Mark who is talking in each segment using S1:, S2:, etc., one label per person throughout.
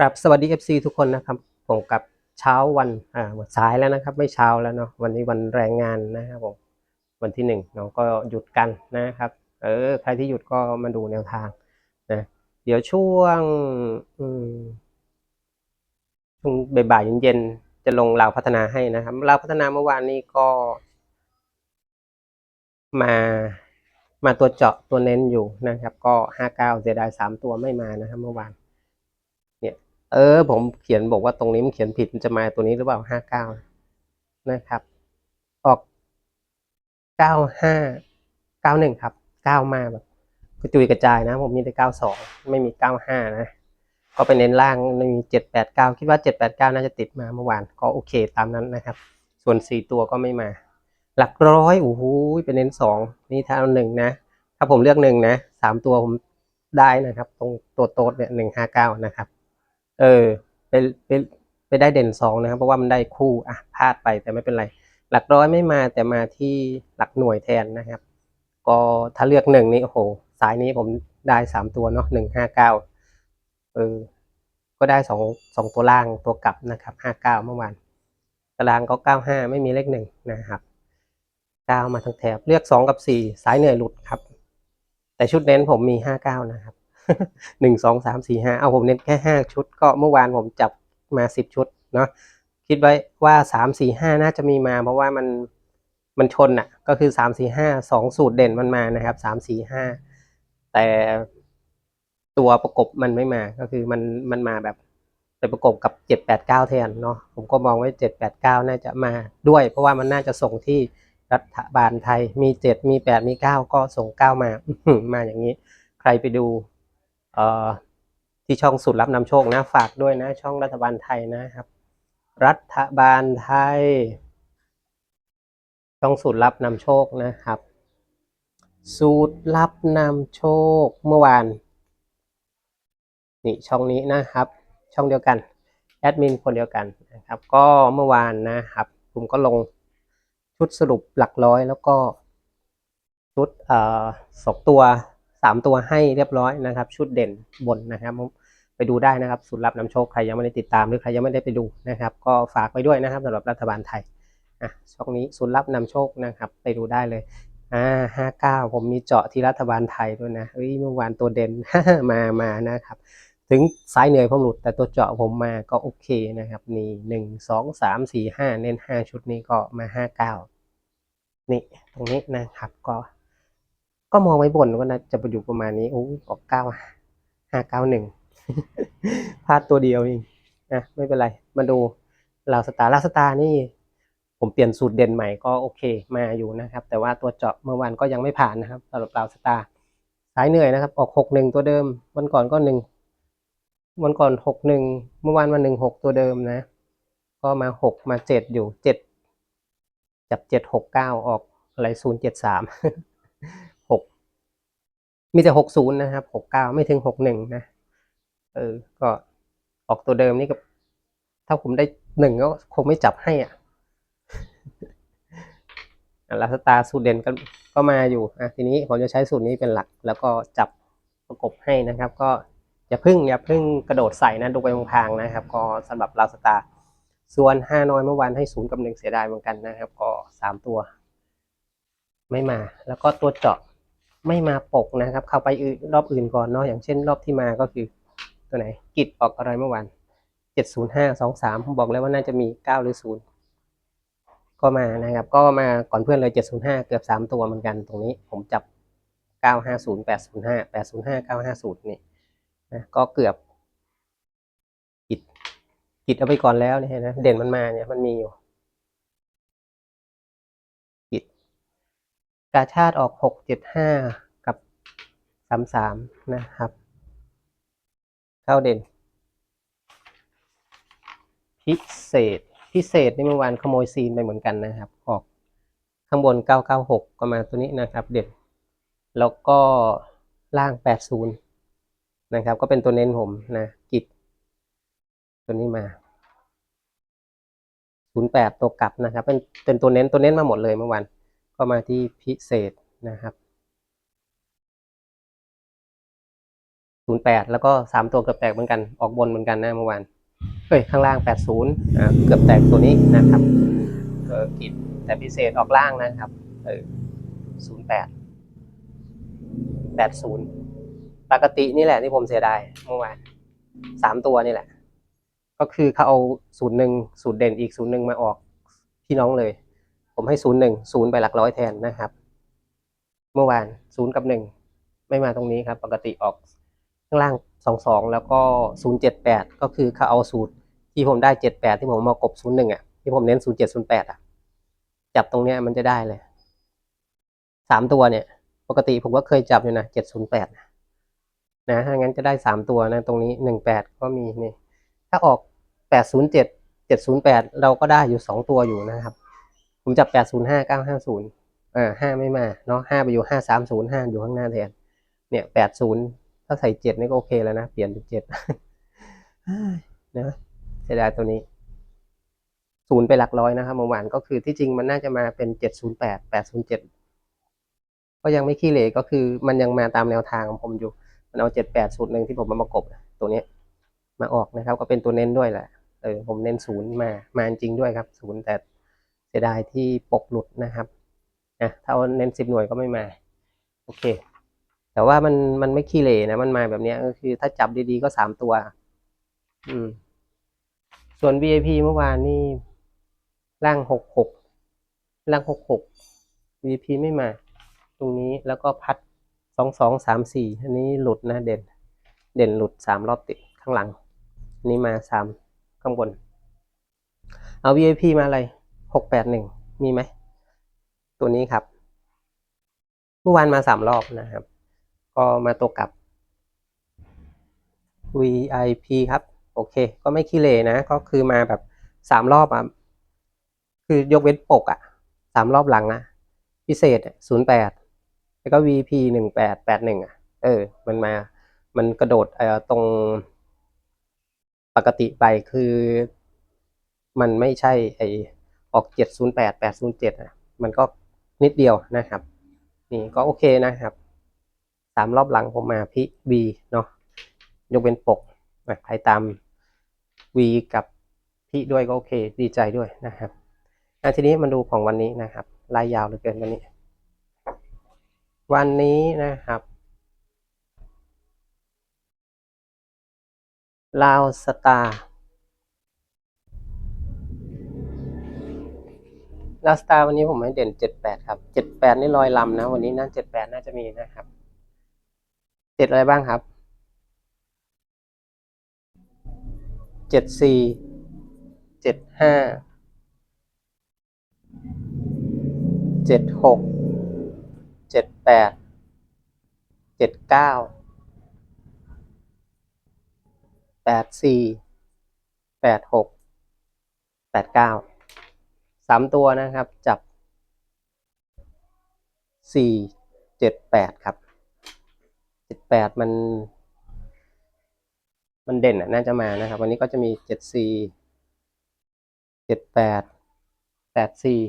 S1: ครับสวัสดี FC ทุกคนนะครับผมกับเช้าวันอ่าวันสายแล้วนะครับ ไม่เช้าแล้วเนาะวันนี้วันแรงงานนะครับผมวันที่หนึ่งเนาะก็หยุดกันนะครับ เออใครที่หยุดก็มาดูแนวทางนะเดี๋ยวช่วงช่วงบ่ายๆเย็นๆจะลงราวพัฒนาให้นะครับราวพัฒนาเมื่อวานนี้ก็ มามาตัวเจาะตัวเน้นอยู่นะครับ ก็ห้าเก้าเสียดายสามตัวไม่มานะครับเมื่อวาน เออ ผมเขียนบอกว่าตรงนี้มันเขียนผิดมันจะมาตัวนี้หรือเปล่าห้าเก้านะครับ ออกเก้าห้าเก้าหนึ่งครับเก้ามาแบบกระจุยกระจายนะ ผมมีแต่เก้าสองไม่มีเก้าห้านะก็ไปเน้นล่างมีเจ็ดแปดเก้าคิดว่าเจ็ดแปดเก้าน่าจะติดมาเมื่อวาน ก็โอเคตามนั้นนะครับ ส่วนสี่ตัวก็ไม่มา หลักร้อยโอ้โหไปเน้นสองนี่ถ้าเอาหนึ่งนะ ถ้าผมเลือกหนึ่งนะสามตัวผมได้นะครับ ตรงตัวโต๊ดเนี่ยหนึ่งห้าเก้านะครับ เออไปไปไปได้เด่นสองนะครับ เพราะว่ามันได้คู่อะพลาดไปแต่ไม่เป็นไร หลักร้อยไม่มาแต่มาที่หลักหน่วยแทนนะครับ ก็ถ้าเลือกหนึ่งนี่โอ้โห สายนี้ผมได้สามตัวเนาะหนึ่งห้าเก้าเออก็ได้สองสองตัวล่างตัวกลับนะครับห้าเก้าเมื่อวานตารางก็เก้าห้าไม่มีเลขหนึ่งนะครับเก้ามาทั้งแถบเลือกสองกับสี่สายเหนื่อยหลุดครับ แต่ชุดเน้นผมมีห้าเก้านะครับ หนึ่งสองสามสี่ห้าเอาผมเน้นแค่ห้าชุด ก็เมื่อวานผมจับมาสิบชุดเนาะคิดไว้ว่าสามสี่ห้าน่าจะมีมา เพราะว่ามันมันชนอะก็คือสามสี่ห้าสองสูตรเด่นมันมานะครับสามสี่ห้าแต่ตัวประกบมันไม่มาก็คือมันมันมาแบบไปประกบกับเจ็ดแปดเก้าแทนเนาะผมก็มองว่าเจ็ดแปดเก้าน่าจะมาด้วย เพราะว่ามันน่าจะส่งที่รัฐบาลไทยมีเจ็ดมีแปดมีเก้าก็ส่งเก้ามามาอย่างนี้ ใครไปดู ที่ช่องสุดรับนำโชคนะ ฝากด้วยนะ ช่องรัฐบาลไทยนะครับ รัฐบาลไทย ช่องสูตรรับนำโชคนะครับ สูตรรับนำโชคเมื่อวานนี่ช่องนี้นะครับ ช่องเดียวกันแอดมินคนเดียวกันนะครับ ก็เมื่อวานนะครับผมก็ลงชุดสรุปหลักร้อยแล้วก็ชุดสองตัว สามตัวให้เรียบร้อยนะครับ ชุดเด่นบนนะครับไปดูได้นะครับสูตรรับนำโชคใครยังไม่ได้ติดตามหรือใครยังไม่ได้ไปดูนะครับ ก็ฝากไปด้วยนะครับสำหรับรัฐบาลไทยอะช่องนี้สูตรรับนำโชคนะครับ ไปดูได้เลยอ่าห้าเก้าผมมีเจาะที่รัฐบาลไทยด้วยนะเฮ้ยเมื่อวานตัวเด่นมามานะครับ ถึงสายเหนื่อยผมหลุด แต่ตัวเจาะผมมาก็โอเคนะครับ นี่หนึ่งสองสามสี่ห้าเน้นห้าชุดนี้ก็มาห้าเก้านี่ตรงนี้นะครับก็ ก็มองไว้บนก็นะจะไปอยู่ประมาณนี้โอ้ออกเก้าห้าเก้าหนึ่งพลาดตัวเดียวเองนะไม่เป็นไร มาดูลาวสตาร์ลาวสตาร์นี่ ผมเปลี่ยนสูตรเด่นใหม่ก็โอเค มาอยู่นะครับ แต่ว่าตัวเจาะเมื่อวานก็ยังไม่ผ่านนะครับสำหรับลาวสตาร์สายเหนื่อยนะครับ ออกหกหนึ่งตัวเดิม วันก่อนก็หนึ่งวันก่อนหกหนึ่งเมื่อวานมาหนึ่งหกตัวเดิมนะ ก็มาหกมาเจ็ดอยู่เจ็ดจับเจ็ดหกเก้าออกอะไรศูนย์เจ็ดสาม มีแต่หกศูนย์นะครับหกเก้าไม่ถึงหกหนึ่งนะ เออ ก็ออกตัวเดิมนี่ก็ถ้าผมได้หนึ่งก็คงไม่จับให้อะลาสตาสูตรเด่นก็ก็มาอยู่อะทีนี้ผมจะใช้สูตรนี้เป็นหลัก แล้วก็จับประกบให้นะครับ ก็อย่าพึ่งอย่าพึ่งกระโดดใส่นะดูไปพางๆนะครับ ก็สำหรับลาสตาส่วนห้าน้อยเมื่อวานให้ศูนย์กับหนึ่งเสียดายเหมือนกันนะครับ ก็สามตัว ไม่มา แล้วก็ตัวเจาะ ไม่มาปกนะครับ เข้าไปอื่นรอบอื่นก่อนเนาะอย่างเช่นรอบที่มาก็คือตัวไหนกิจออกอะไรเมื่อวานเจ็ดศูนย์ห้าสองสามผมบอกแล้วว่าน่าจะมีเก้าหรือศูนย์ก็มานะครับ ก็มาก่อนเพื่อนเลย705เกือบ3ตัวเหมือนกันตรงนี้ ผมจับ950 805 805 950นี่นะก็เกือบกิดกิดเอาไปก่อนแล้วเนี่ยนะเด่นมันมาเนี่ยมันมีอยู่ กาชาติออก675กับ33นะครับ เข้าเด่น พิเศษ พิเศษในเมื่อวานขโมยซีนไปเหมือนกันนะครับ ออกข้างบน 996 ก็มาตัวนี้นะครับเด็ด แล้วก็ล่าง 80 นะครับ ก็เป็นตัวเน้นผมนะกิจตัวนี้มา 08 ตัวกลับนะครับ เป็นเป็นตัวเน้นตัวเน้นมาหมดเลยเมื่อวาน ก็มาที่พิเศษนะครับศูนย์แปดแล้วก็สามตัวเกือบแตกเหมือนกันออกบนเหมือนกันนะเมื่อวานเฮ้ยข้างล่างแปดศูนย์เกือบแตกตัวนี้นะครับเออกิดแต่พิเศษออกล่างนะครับเออศูนย์แปดแปดศูนย์ปกตินี่แหละที่ผมเสียดายเมื่อวานสามตัวนี่แหละ ก็คือเขาเอาศูนย์หนึ่งศูนย์เด่นอีกศูนย์หนึ่งมาออกพี่น้องเลย ผมให้ศูนย์หนึ่งศูนย์ไปหลักร้อยแทนนะครับ เมื่อวานศูนย์กับหนึ่งไม่มาตรงนี้ครับ ปกติออกข้างล่างสองสองแล้วก็ศูนย์เจ็ดแปดก็คือเขาเอาสูตรที่ผมได้เจ็ดแปดที่ผมมากบศูนย์หนึ่งอะที่ผมเน้นศูนย์เจ็ดศูนย์แปดอะ จับตรงเนี้ยมันจะได้เลยสามตัวเนี่ย ปกติผมก็เคยจับอยู่นะเจ็ดศูนย์แปดนะถ้างั้นจะได้สามตัวนะตรงนี้หนึ่งแปดก็มีนี่ถ้าออกแปดศูนย์เจ็ดเจ็ดศูนย์แปดเราก็ได้อยู่สองตัวอยู่นะครับ ผมจับแปดศูนย์ห้าเก้าห้าศูนย์อ่าห้าไม่มาเนาะห้าไปอยู่ห้าสามศูนย์ห้าอยู่ข้างหน้าแทน เนี่ยแปดศูนย์ถ้าใส่เจ็ดนี่ก็โอเคแล้วนะ เปลี่ยนเป็นเจ็ดนะเสียดายตัวนี้ศูนย์ไปหลักร้อยนะครับเมื่อวานก็คือที่จริงมันน่าจะมาเป็นเจ็ดศูนย์แปดแปดศูนย์เจ็ดก็ยังไม่ขี้เหร่ก็คือมันยังมาตามแนวทางของผมอยู่ มันเอาเจ็ดแปดศูนย์หนึ่งที่ผมมาประกบตัวนี้มาออกนะครับ ก็เป็นตัวเน้นด้วยแหละเออผมเน้นศูนย์มามาจริงด้วยครับศูนย์แต่ สียดายที่ปกหลุดนะครับนะถ้าเน้นสิบหน่วยก็ไม่มา โอเค แต่ว่ามันมันไม่ขี้เหร่นะมันมาแบบนี้ก็คือถ้าจับดีๆก็สามตัว อืม ส่วน VIP เมื่อวานนี่ล่างหกหกล่างหกหก VIP ไม่มา ตรงนี้แล้วก็พัดสองสองสามสี่อันนี้หลุดนะเด่น เด่นหลุดสามรอบติดข้างหลัง อันนี้มาสามข้างบน เอา VIP มาอะไร หกแปดหนึ่งมีไหม ตัวนี้ครับ เมื่อวานมาสามรอบนะครับ ก็มาตัวกลับ VIP ครับ โอเค ก็ไม่ขี้เหร่นะ ก็คือมาแบบสามรอบอะ คือยกเว้นปกอะสามรอบหลังอะพิเศษศูนย์แปดแล้วก็ VP หนึ่งแปดแปดหนึ่งอะ เออ มันมา มันกระโดดเอ่อตรงปกติไปคือ มันไม่ใช่ไอ ออกเจ็ดศูนย์แปดแปดศูนย์เจ็ดอะมันก็นิดเดียวนะครับ นี่ก็โอเคนะครับสามรอบหลังผมมาพิบีเนาะยกเป็นปกนะใครตามวีกับพี่ด้วยก็โอเค ดีใจด้วยนะครับทีนี้มาดูของวันนี้นะครับลายยาวเหลือเกินวันนี้ วันนี้นะครับลาวสตาร์ ลาสตาร์วันนี้ผมให้เด่นเจ็ดแปดครับเจ็ดแปดนี่ลอยลำนะ วันนี้น่าเจ็ดแปดน่าจะมีนะครับเจ็ดอะไรบ้างครับเจ็ดสี่เจ็ดห้าเจ็ดหกเจ็ดแปดเจ็ดเก้าแปดสี่แปดหกแปดเก้า สามตัวนะครับ จับสี่เจ็ดแปดครับเจ็ดแปดมัน มันเด่นอะน่าจะมานะครับ วันนี้ก็จะมีเจ็ดสี่เจ็ดแปดแปดสี่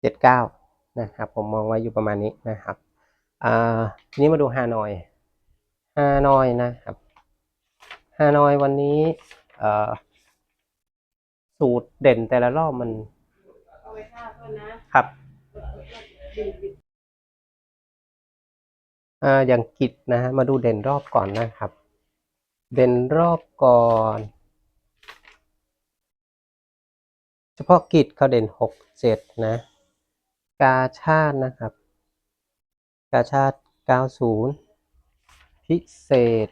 S1: เจ็ดเก้านะครับ ผมมองไว้อยู่ประมาณนี้นะครับอ่าทีนี้มาดูฮานอยฮานอยนะครับฮานอยวันนี้เอ่อ สูตรเด่นแต่ละรอบมัน
S2: เอาไว้ข้าวก่อนนะครับ
S1: อ่าอย่างกิจนะฮะมาดูเด่นรอบก่อนนะครับ เด่นรอบก่อน เฉพาะกิจเขาเด่นหกเจ็ดนะ กาชาตินะครับ กาชาติเก้าศูนย์พิเศษ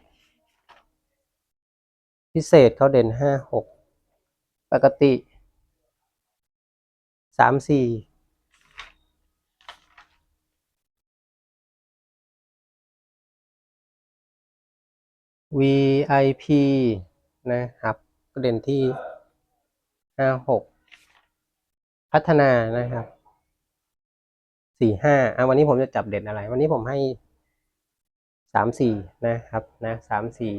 S1: พิเศษเขาเด่นห้าหก ปกติสามสี่ VIP นะครับประเด็นที่ห้าหกพัฒนานะครับสี่ห้าอะวันนี้ผมจะจับเด่นอะไร วันนี้ผมให้สามสี่นะครับนะสามสี่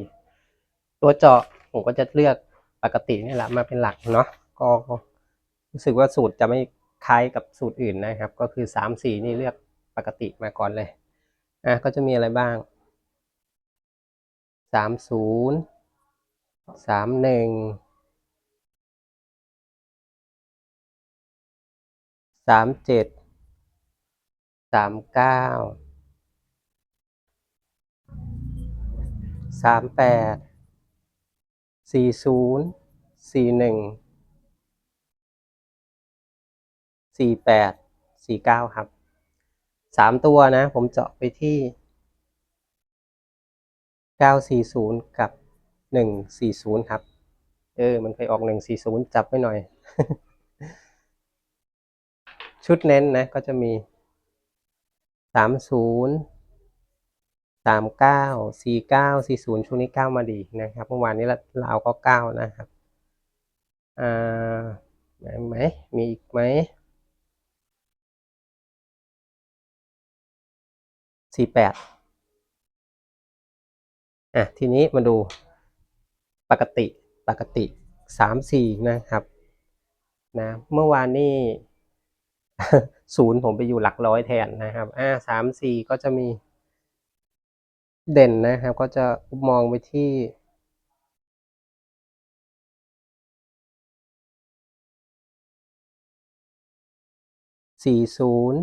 S1: ตัวเจาะผมก็จะเลือก ปกตินี่แหละมาเป็นหลักเนาะก็รู้สึกว่าสูตรจะไม่คล้ายกับสูตรอื่นนะครับ ก็คือสามสี่นี่เลือกปกติมาก่อนเลยอะก็จะมีอะไรบ้างสามศูนย์สามหนึ่งสามเจ็ดสามเก้าสามแปด สี่ศูนย์สี่หนึ่งสี่แปดสี่เก้าครับสามตัวนะ ผมเจาะไปที่เก้าสี่ศูนย์กับหนึ่งสี่ศูนย์ครับ เออ มันเคยออกหนึ่งสี่ศูนย์จับไว้หน่อย ชุดเน้นนะก็จะมีสามศูนย์ สามเก้าสี่เก้าสี่ศูนย์ช่วงนี้เก้ามาดีนะครับ เมื่อวานนี้เราก็เก้านะครับอ่าไหมมีอีกไหมสี่แปดอะทีนี้มาดูปกติปกติสามสี่นะครับนะเมื่อวานนี่ศูนย์ผมไปอยู่หลักร้อยแทนนะครับอ่าสามสี่ก็จะมี เด่นนะครับ ก็จะมองไปที่สี่ศูนย์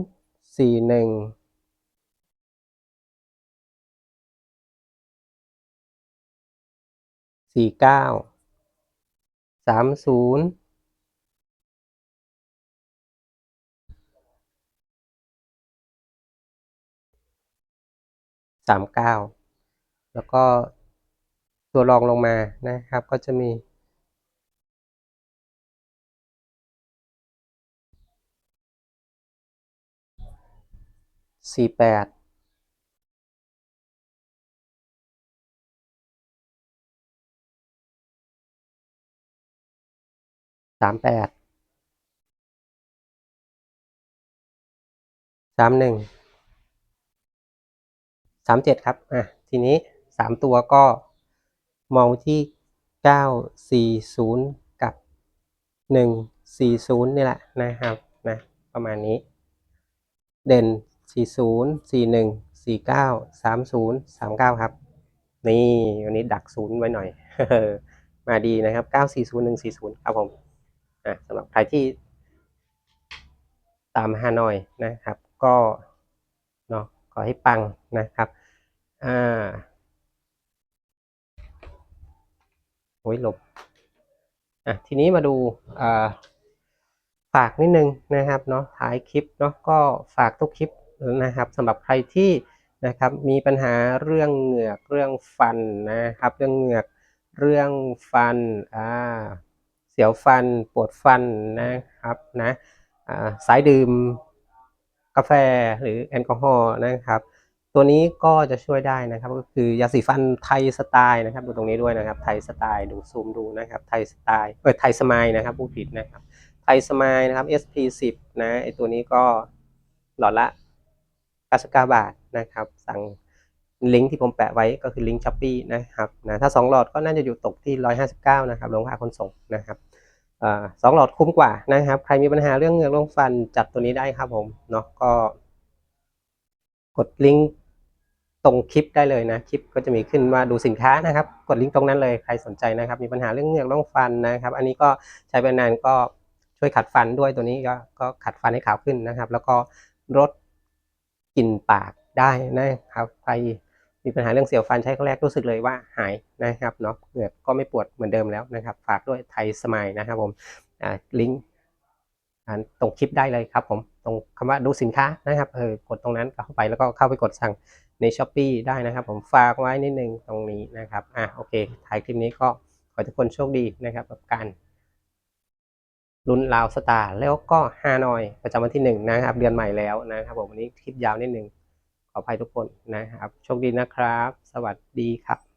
S1: สี่หนึ่งสี่เก้าสามศูนย์ สามเก้าแล้วก็ตัวรองลงมานะครับ ก็จะมีสี่แปดสามแปดสามหนึ่ง สามเจ็ดครับ อะ ทีนี้สามตัวก็มองที่เก้าสี่ศูนย์กับหนึ่งสี่ศูนย์นี่แหละนะครับนะประมาณนี้ เด่นสี่ศูนย์สี่หนึ่งสี่เก้าสามศูนย์สามเก้าครับ นี่วันนี้ดักศูนย์ไว้หน่อย มาดีนะครับเก้าสี่ศูนย์หนึ่งสี่ศูนย์ครับผมอะสำหรับใครที่ตามฮานอยนะครับ ก็เนาะ ขอให้ปังนะครับ อ่าโอ้ยหลบ อะ ทีนี้มาดูอ่าฝากนิดนึงนะครับเนาะท้ายคลิปเนาะก็ฝากทุกคลิปนะครับสำหรับใครที่นะครับมีปัญหาเรื่องเหงือกเรื่องฟันนะครับ เรื่องเหงือกเรื่องฟันอ่าเสียวฟันปวดฟันนะครับนะอ่าสายดื่ม กาแฟหรือแอลกอฮอล์นะครับ ตัวนี้ก็จะช่วยได้นะครับ ก็คือยาสีฟันไทยสไตล์นะครับ ดูตรงนี้ด้วยนะครับ ไทยสไตล์ดูซูมดูนะครับ ไทยสไตล์เออไทยสมายนะครับผู้ผิดนะครับ ไทยสมายนะครับ SP10 นะไอตัวนี้ก็หลอดละ99บาทนะครับ สั่งลิงก์ที่ผมแปะไว้ก็คือลิงก์ช้อปปี้นะครับนะถ้า 2 หลอดก็น่าจะอยู่ตกที่ 159 นะครับลงค่าขนส่งนะครับ สองหลอดคุ้มกว่านะครับ ใครมีปัญหาเรื่องเหงือกเรื่องฟันจัดตัวนี้ได้ครับผมเนาะก็ กดลิงก์ตรงคลิปได้เลยนะคลิปก็จะมีขึ้นว่าดูสินค้านะครับ กดลิงก์ตรงนั้นเลยใครสนใจนะครับ มีปัญหาเรื่องเหงือกเรื่องฟันนะครับ อันนี้ก็ใช้ไปนานก็ช่วยขัดฟันด้วยตัวนี้ก็ก็ขัดฟันให้ขาวขึ้นนะครับ แล้วก็ลดกลิ่นปากได้นะครับใคร มีปัญหาเรื่องเสียวฟันใช้ครั้งแรกรู้สึกเลยว่าหายนะครับเนาะเหงือกก็ไม่ปวดเหมือนเดิมแล้วนะครับ ฝากด้วยไทยสมายนะครับผมลิงก์ตรงคลิปได้เลยครับผมตรงคำว่าดูสินค้านะครับเออกดตรงนั้นเข้าไปแล้วก็เข้าไปกดสั่งใน s h อ p e e ได้นะครับ ผมฝากไว้นิดนึงตรงนี้นะครับอะโอเคท้ายคลิปนี้ก็ขอให้ทุกคนโชคดีนะครับกับการลุ้นลาวสตาร์แล้วก็ฮานอยประจำวันที่หนึ่งนะครับ เดือนใหม่แล้วนะครับผมวันนี้คลิปยาวนิดนึง อภัยทุกคนนะครับ โชคดีนะครับ สวัสดีครับ